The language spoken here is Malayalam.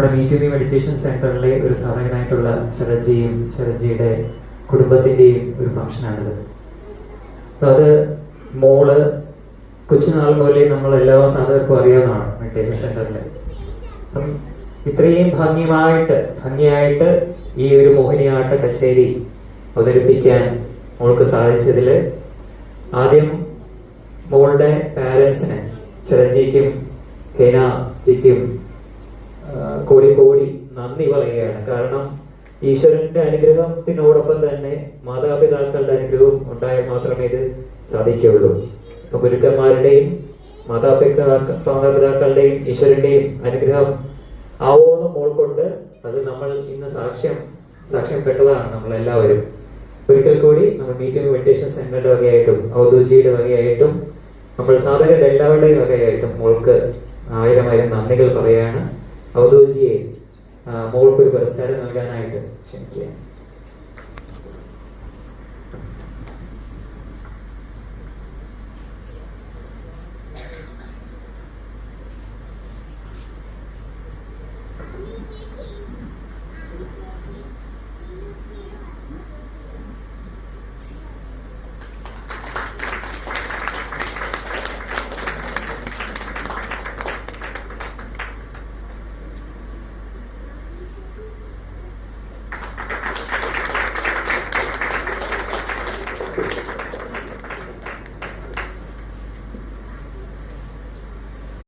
നമ്മുടെ മീറ്റുമി മെഡിറ്റേഷൻ സെന്ററിലെ ഒരു സാധകനായിട്ടുള്ള ശരജിയും ശരജിയുടെ കുടുംബത്തിന്റെയും ഒരു ഫംഗ്ഷനാണിത്. അപ്പൊ അത് മോൾ കൊച്ചുനാൾ മുതലേ നമ്മൾ എല്ലാ സാധകർക്കും അറിയാവുന്നതാണ് മെഡിറ്റേഷൻ സെന്ററിൽ അപ്പം ഇത്രയും ഭംഗിയായിട്ട് ഭംഗിയായിട്ട് ഈ ഒരു മോഹിനിയാട്ട കശേരി അവതരിപ്പിക്കാൻ മോൾക്ക് സാധിച്ചതിൽ ആദ്യം മോളുടെ പാരൻസിന് ചിരഞ്ജിക്കും കെനാജിക്കും കോടി കോടി നന്ദി പറയുകയാണ്. കാരണം ഈശ്വരന്റെ അനുഗ്രഹത്തിനോടൊപ്പം തന്നെ മാതാപിതാക്കളുടെ അനുഗ്രഹവും ഉണ്ടായാൽ മാത്രമേ ഇത് സാധിക്കുകയുള്ളൂ. ഗുരുക്കന്മാരുടെയും മാതാപിതാക്ക മാതാപിതാക്കളുടെയും ഈശ്വരന്റെയും അനുഗ്രഹം ആവോളം ഉൾക്കൊണ്ട് അത് നമ്മൾ ഇന്ന് സാക്ഷ്യം സാക്ഷ്യപ്പെട്ടതാണ് നമ്മൾ എല്ലാവരും ഒരിക്കൽ കൂടി നമ്മൾ മീറ്റിംഗ് മെഡിറ്റേഷൻ സെന്ററിന്റെ വകയായിട്ടും ഔദ്യോഗിയുടെ വകയായിട്ടും നമ്മൾ സാധകരുടെ എല്ലാവരുടെയും വകയായിട്ടും മോൾക്ക് ആയിരം ആയിരം നന്ദികൾ പറയാണ് ഔദ്യോഗിയെ മോൾക്ക് ഒരു പുരസ്കാരം നൽകാനായിട്ട് ക്ഷണിക്കുകയാണ്.